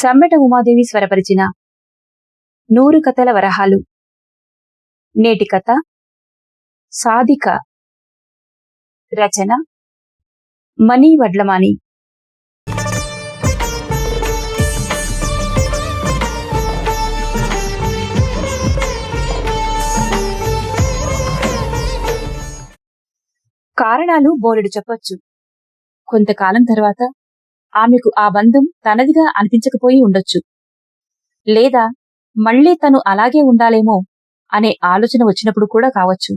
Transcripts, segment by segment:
సమ్మెట ఉమాదేవి స్వరపరిచిన నూరు కథల వరహాలు. నేటి కథ సాధిక. రచన మనీ వడ్లమాని. కారణాలు బోలెడు చెప్పొచ్చు. కొంతకాలం తర్వాత ఆమెకు ఆ బంధం తనదిగా అనిపించకపోయి ఉండొచ్చు. లేదా మళ్ళీ తను అలాగే ఉండాలేమో అనే ఆలోచన వచ్చినప్పుడు కూడా కావచ్చు.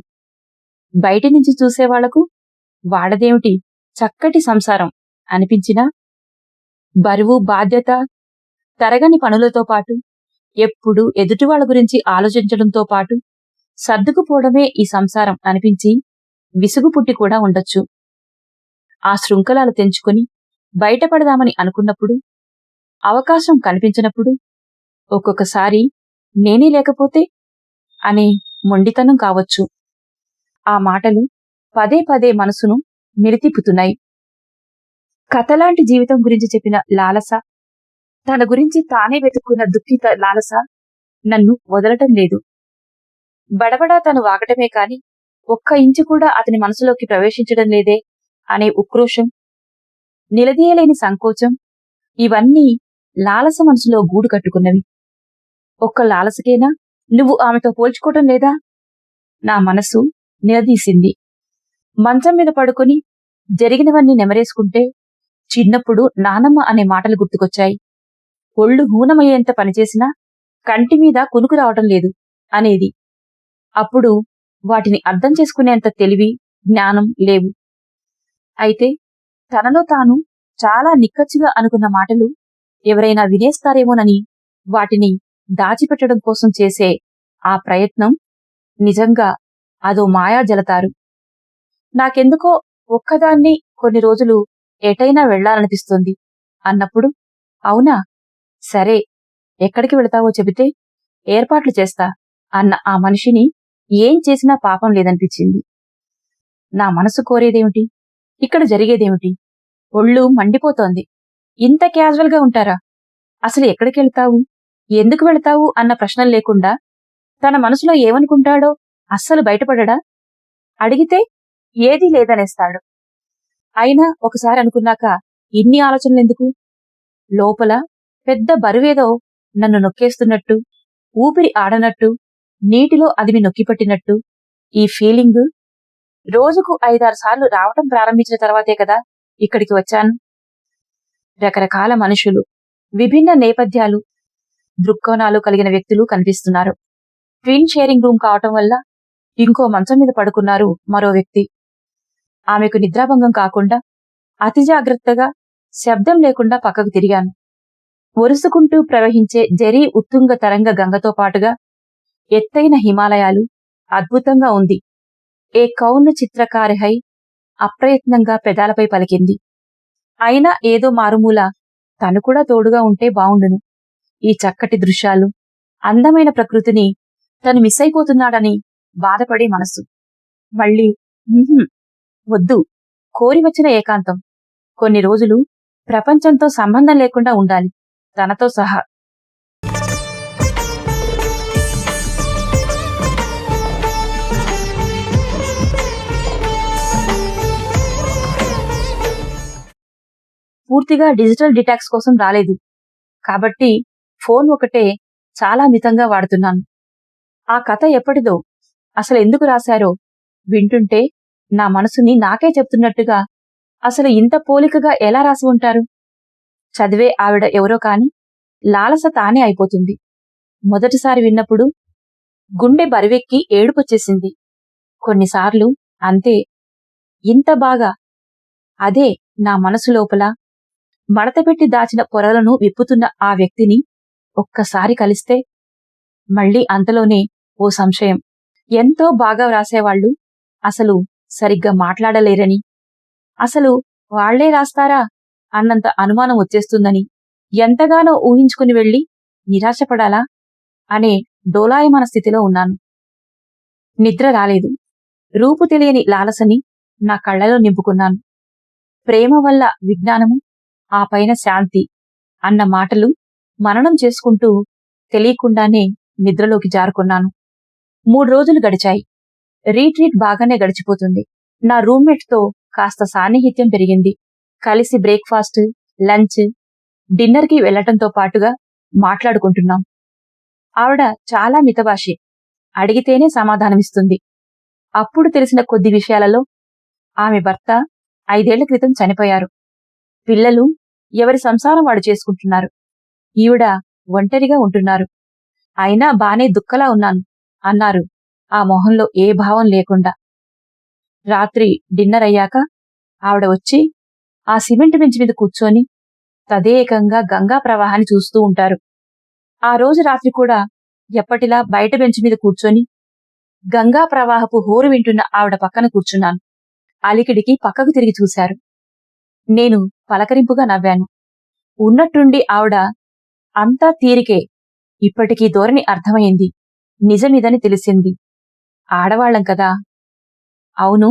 బయటి నుంచి చూసేవాళ్ళకు వాడదేమిటి చక్కటి సంసారం అనిపించినా బరువు బాధ్యత తరగని పనులతో పాటు ఎప్పుడు ఎదుటివాళ్ళ గురించి ఆలోచించడంతో పాటు సర్దుకుపోవడమే ఈ సంసారం అనిపించి విసుగు పుట్టి కూడా ఉండొచ్చు. ఆ శృంఖలాలు తెంచుకొని బయటపడదామని అనుకున్నప్పుడు అవకాశం కనిపించినప్పుడు ఒక్కొక్కసారి నేనే లేకపోతే అనే మొండితనం కావచ్చు. ఆ మాటలు పదే పదే మనసును మిరితిప్పుతున్నాయి కథలాంటి జీవితం గురించి చెప్పిన లాలస తన గురించి తానే వెతుక్కున్న దుఃఖిత లాలస నన్ను వదలటం లేదు. బడబడా తను వాగటమే కాని ఒక్క ఇంచు కూడా అతని మనసులోకి ప్రవేశించడం లేదే అనే ఉక్రోషం నిలదీయలేని సంకోచం. ఇవన్నీ లాలస మనసులో గూడు కట్టుకున్నవి. ఒక్క లాలసకేనా? నువ్వు ఆమెతో పోల్చుకోవటం లేదా? నా మనసు నిలదీసింది. మంచం మీద పడుకుని జరిగినవన్నీ నెమరేసుకుంటే చిన్నప్పుడు నానమ్మ అనే మాటలు గుర్తుకొచ్చాయి. ఒళ్ళు హూనమయ్యేంత పనిచేసినా కంటి మీద కునుకు రావటం లేదు అనేది. అప్పుడు వాటిని అర్థం చేసుకునేంత తెలివి జ్ఞానం లేవు. అయితే తనలో తాను చాలా నిక్కచ్చిగా అనుకున్న మాటలు ఎవరైనా వినేస్తారేమోనని వాటిని దాచిపెట్టడం కోసం చేసే ఆ ప్రయత్నం నిజంగా అదో మాయా జలతారు. నాకెందుకో ఒక్కదాన్ని కొన్ని రోజులు ఎటైనా వెళ్ళాలనిపిస్తుంది అన్నప్పుడు అవునా? సరే ఎక్కడికి వెళతావో చెబితే ఏర్పాట్లు చేస్తా అన్న ఆ మనిషిని ఏం చేసినా పాపం లేదనిపించింది. నా మనసు కోరేదేమిటి? ఇక్కడ జరిగేదేమిటి? ఒళ్ళు మండిపోతోంది. ఇంత క్యాజువల్గా ఉంటారా? అసలు ఎక్కడికి వెళ్తావు? ఎందుకు వెళతావు? అన్న ప్రశ్నలు లేకుండా తన మనసులో ఏమనుకుంటాడో అస్సలు బయటపడడా? అడిగితే ఏదీ లేదనేస్తాడు. అయినా ఒకసారి అనుకున్నాక ఇన్ని ఆలోచనలెందుకు? లోపల పెద్ద బరువేదో నన్ను నొక్కేస్తున్నట్టు ఊపిరి ఆడనట్టు నీటిలో అదిమి నొక్కిపట్టినట్టు ఈ ఫీలింగ్ రోజుకు ఐదారు సార్లు రావటం ప్రారంభించిన తర్వాతే కదా? ఇక్కడికి వచ్చాను. రకరకాల మనుషులు విభిన్న నేపథ్యాలు దృక్కోణాలు కలిగిన వ్యక్తులు కనిపిస్తున్నారు. ట్విన్ షేరింగ్ రూమ్ కావటం వల్ల ఇంకో మంచం మీద పడుకున్నారు మరో వ్యక్తి. ఆమెకు నిద్రాభంగం కాకుండా అతి జాగ్రత్తగా శబ్దం లేకుండా పక్కకు తిరిగాను. ఒరుసుకుంటూ ప్రవహించే జరీ ఉత్తుంగ తరంగ గంగతో పాటుగా ఎత్తైన హిమాలయాలు అద్భుతంగా ఉంది. ఏ కౌన్న చిత్రకారిహై అప్రయత్నంగా పెదాలపై పలికింది. అయినా ఏదో మారుమూల. తను కూడా తోడుగా ఉంటే బావుండును. ఈ చక్కటి దృశ్యాలు అందమైన ప్రకృతిని తను మిస్ అయిపోతున్నాడని బాధపడే మనసు మళ్ళీ వద్దు. కోరి వచ్చిన ఏకాంతం. కొన్ని రోజులు ప్రపంచంతో సంబంధం లేకుండా ఉండాలి. తనతో సహా. పూర్తిగా డిజిటల్ డిటాక్స్ కోసం రాలేదు. కాబట్టి ఫోన్ ఒకటే చాలా మితంగా వాడుతున్నాను. ఆ కథ ఎప్పటిదో అసలు ఎందుకు రాశారో వింటుంటే నా మనసుని నాకే చెప్తున్నట్టుగా అసలు ఇంత పోలికగా ఎలా రాసి ఉంటారు? చదివే ఆవిడ ఎవరో కాని లాలస తానే అయిపోతుంది. మొదటిసారి విన్నప్పుడు గుండె బరివెక్కి ఏడుపొచ్చేసింది. కొన్నిసార్లు అంతే ఇంత బాగా అదే నా మనసు లోపల మడతపెట్టి దాచిన పొరలను విప్పుతున్న ఆ వ్యక్తిని ఒక్కసారి కలిస్తే మళ్ళీ అంతలోనే ఓ సంశయం. ఎంతో బాగా వ్రాసేవాళ్ళు అసలు సరిగ్గా మాట్లాడలేరని. అసలు వాళ్ళే రాస్తారా అన్నంత అనుమానం వచ్చేస్తుందని. ఎంతగానో ఊహించుకుని వెళ్ళి నిరాశపడాలా అనే డోలాయమాన స్థితిలో ఉన్నాను. నిద్ర రాలేదు. రూపు తెలియని లాలసని నా కళ్ళలో నింపుకున్నాను. ప్రేమ వల్ల విజ్ఞానము ఆ పైన శాంతి అన్న మాటలు మననం చేసుకుంటూ తెలియకుండానే నిద్రలోకి జారుకున్నాను. మూడు రోజులు గడిచాయి. రీట్రీట్ బాగానే గడిచిపోతుంది. నా రూమ్మేట్తో కాస్త సాన్నిహిత్యం పెరిగింది. కలిసి బ్రేక్ఫాస్ట్ లంచ్ డిన్నర్కి వెళ్ళటంతో పాటుగా మాట్లాడుకుంటున్నాం. ఆవిడ చాలా మితభాషి. అడిగితేనే సమాధానమిస్తుంది. అప్పుడు తెలిసిన కొద్ది విషయాలలో ఆమె భర్త ఐదేళ్ళ క్రితం చనిపోయారు. పిల్లలు ఎవరి సంసారం వాడు చేసుకుంటున్నారు? ఈవిడ ఒంటరిగా ఉంటున్నారు. అయినా బానే దుఃఖలా ఉన్నాను అన్నారు. ఆ మొహంలో ఏ భావం లేకుండా. రాత్రి డిన్నర్ అయ్యాక ఆవిడ వచ్చి ఆ సిమెంట్ బెంచ్ మీద కూర్చొని తదేకంగా గంగా ప్రవాహాన్ని చూస్తూ ఉంటారు. ఆ రోజు రాత్రి కూడా ఎప్పటిలా బయట బెంచ్ మీద కూర్చొని గంగా ప్రవాహపు హోరు వింటున్న ఆవిడ పక్కన కూర్చున్నాను. అలికిడికి పక్కకు తిరిగి చూశారు. నేను పలకరింపుగా నవ్వాను. ఉన్నట్టుండి ఆవిడ అంతా తీరికే. ఇప్పటికీ ధోరణి అర్థమైంది. నిజమిదని తెలిసింది. ఆడవాళ్ళం కదా. అవును.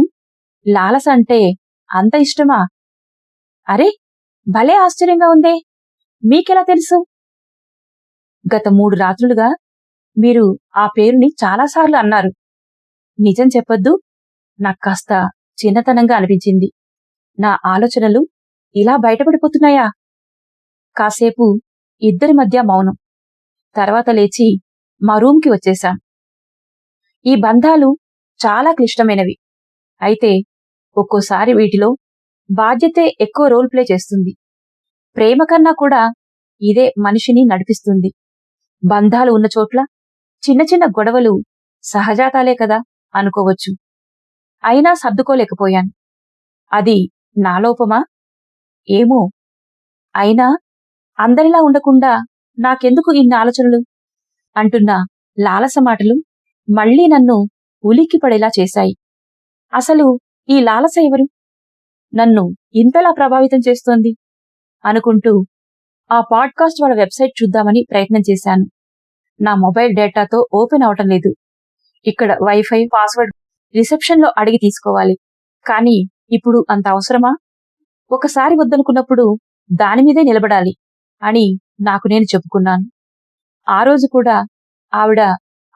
లాలస అంటే అంత ఇష్టమా? అరే భలే ఆశ్చర్యంగా ఉందే. మీకెలా తెలుసు? గత మూడు రాత్రులుగా మీరు ఆ పేరుని చాలాసార్లు అన్నారు. నిజం చెప్పొద్దు. నాకు కాస్త చిన్నతనంగా అనిపించింది. నా ఆలోచనలు ఇలా బయటపడిపోతున్నాయా? కాసేపు ఇద్దరి మధ్య మౌనం. తర్వాత లేచి మా రూమ్కి వచ్చేశాం. ఈ బంధాలు చాలా క్లిష్టమైనవి. అయితే ఒక్కోసారి వీటిలో బాధ్యతే ఎక్కువ రోల్ ప్లే చేస్తుంది. ప్రేమ కన్నా కూడా ఇదే మనిషిని నడిపిస్తుంది. బంధాలు ఉన్న చోట్ల చిన్న చిన్న గొడవలు సహజాతాలే కదా అనుకోవచ్చు. అయినా సర్దుకోలేకపోయాను. అది నాలోపమా ఏమో. అయినా అందరిలా ఉండకుండా నాకెందుకు ఇన్ని ఆలోచనలు? అంటున్న లాలస మాటలు మళ్ళీ నన్ను ఉలిక్కిపడేలా చేశాయి. అసలు ఈ లాలస ఎవరు? నన్ను ఇంతలా ప్రభావితం చేస్తోంది? అనుకుంటూ ఆ పాడ్కాస్ట్ వాళ్ళ వెబ్సైట్ చూద్దామని ప్రయత్నం చేశాను. నా మొబైల్ డేటాతో ఓపెన్ అవటం లేదు. ఇక్కడ వైఫై పాస్వర్డ్ రిసెప్షన్లో అడిగి తీసుకోవాలి. కానీ ఇప్పుడు అంత అవసరమా? ఒకసారి వద్దనుకున్నప్పుడు దానిమీదే నిలబడాలి అని నాకు నేను చెప్పుకున్నాను. ఆ రోజు కూడా ఆవిడ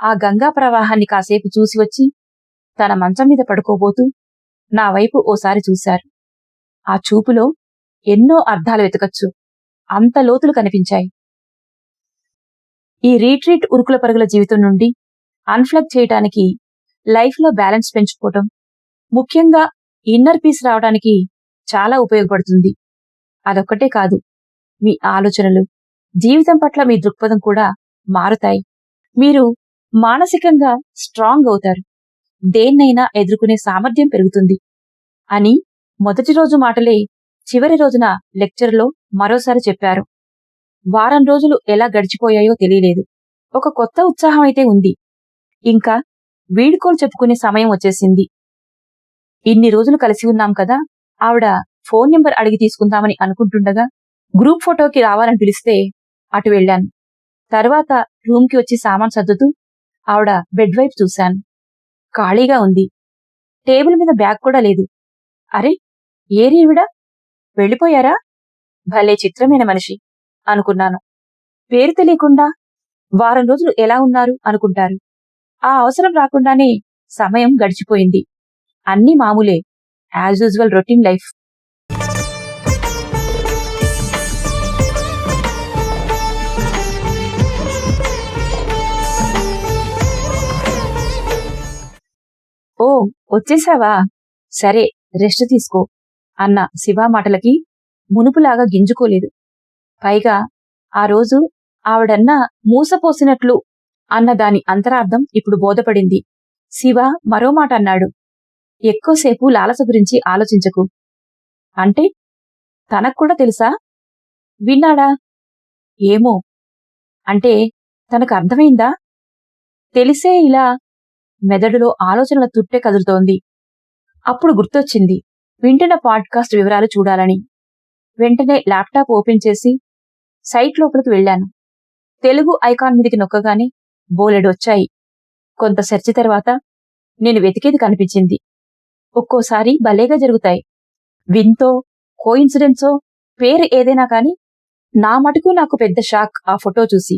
ఆ గంగా ప్రవాహాన్ని కాసేపు చూసి వచ్చి తన మంచం మీద పడుకోబోతూ నా వైపు ఓసారి చూశారు. ఆ చూపులో ఎన్నో అర్థాలు వెతకచ్చు. అంత లోతులు కనిపించాయి. ఈ రీట్రీట్ ఉరుకుల పరుగుల జీవితం నుండి అన్ఫ్లగ్ చేయటానికి లైఫ్లో బ్యాలెన్స్ పెంచుకోవటం ముఖ్యంగా ఇన్నర్ పీస్ రావడానికి చాలా ఉపయోగపడుతుంది. అదొక్కటే కాదు మీ ఆలోచనలు జీవితం పట్ల మీ దృక్పథం కూడా మారుతాయి. మీరు మానసికంగా స్ట్రాంగ్ అవుతారు. దేన్నైనా ఎదుర్కొనే సామర్థ్యం పెరుగుతుంది. అని మొదటి రోజు మాటలే చివరి రోజున లెక్చర్లో మరోసారి చెప్పారు. వారం రోజులు ఎలా గడిచిపోయాయో తెలియలేదు. ఒక కొత్త ఉత్సాహం అయితే ఉంది. ఇంకా వీడుకోలు చెప్పుకునే సమయం వచ్చేసింది. ఇన్ని రోజులు కలిసి ఉన్నాం కదా ఆవిడ ఫోన్ నెంబర్ అడిగి తీసుకుందామని అనుకుంటుండగా గ్రూప్ ఫోటోకి రావాలని పిలిస్తే అటు వెళ్ళాను. తర్వాత రూమ్కి వచ్చి సామాన్ సర్దుతూ ఆవిడ బెడ్ వైపు చూశాను. ఖాళీగా ఉంది. టేబుల్ మీద బ్యాగ్ కూడా లేదు. అరే ఏరి ఈవిడ? వెళ్ళిపోయారా? భలే చిత్రమైన మనిషి అనుకున్నాను. పేరు తెలియకుండా వారం రోజులు ఎలా ఉన్నారు అనుకుంటారు. ఆ అవసరం రాకుండానే సమయం గడిచిపోయింది. అన్ని మామూలే యాజ్ యూజువల్ రొటీన్ లైఫ్ ఓ వచ్చేసావా? సరే రెస్ట్ తీసుకో అన్న శివ మాటలకి మునుపులాగా గింజుకోలేదు. పైగా ఆ రోజు ఆవిడన్న మూసపోసినట్లు అన్న దాని అంతరార్థం ఇప్పుడు బోధపడింది. శివ మరో మాట అన్నాడు. ఎక్కువసేపు లాలస గురించి ఆలోచించకు. అంటే? తనకు కూడా తెలుసా? విన్నాడా? ఏమో. అంటే తనకు అర్థమైందా? తెలిసే ఇలా మెదడులో ఆలోచనల తుట్టే కదులుతోంది. అప్పుడు గుర్తొచ్చింది. వింటున్న పాడ్కాస్ట్ వివరాలు చూడాలని. వెంటనే ల్యాప్టాప్ ఓపెన్ చేసి సైట్ లోపలికి వెళ్ళాను. తెలుగు ఐకాన్ మీదకి నొక్కగానే బోలెడు వచ్చాయి కొంత సెర్చ్ తర్వాత నేను వెతికేది కనిపించింది. ఒక్కోసారి భలేగా జరుగుతాయి. వింతో కోయిన్సిడెన్సో పేరు ఏదైనా కాని నా మటుకు నాకు పెద్ద షాక్ ఆ ఫోటో చూసి.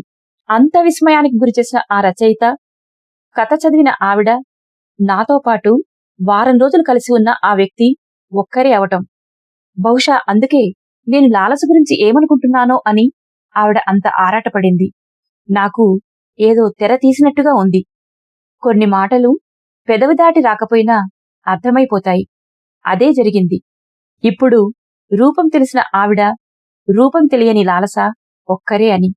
అంత విస్మయానికి గురిచేసిన ఆ రచయిత కథ చదివిన ఆవిడ నాతో పాటు వారం రోజులు కలిసి ఉన్న ఆ వ్యక్తి ఒక్కరే అవటం. బహుశా అందుకే నేను లాలస గురించి ఏమనుకుంటున్నానో అని ఆవిడ అంత ఆరాటపడింది. నాకు ఏదో తెర తీసినట్టుగా ఉంది. కొన్ని మాటలు పెదవి దాటి రాకపోయినా అర్థమైపోతాయి. అదే జరిగింది. ఇప్పుడు రూపం తెలిసిన ఆవిడ రూపం తెలియని లాలస ఒక్కరే అని.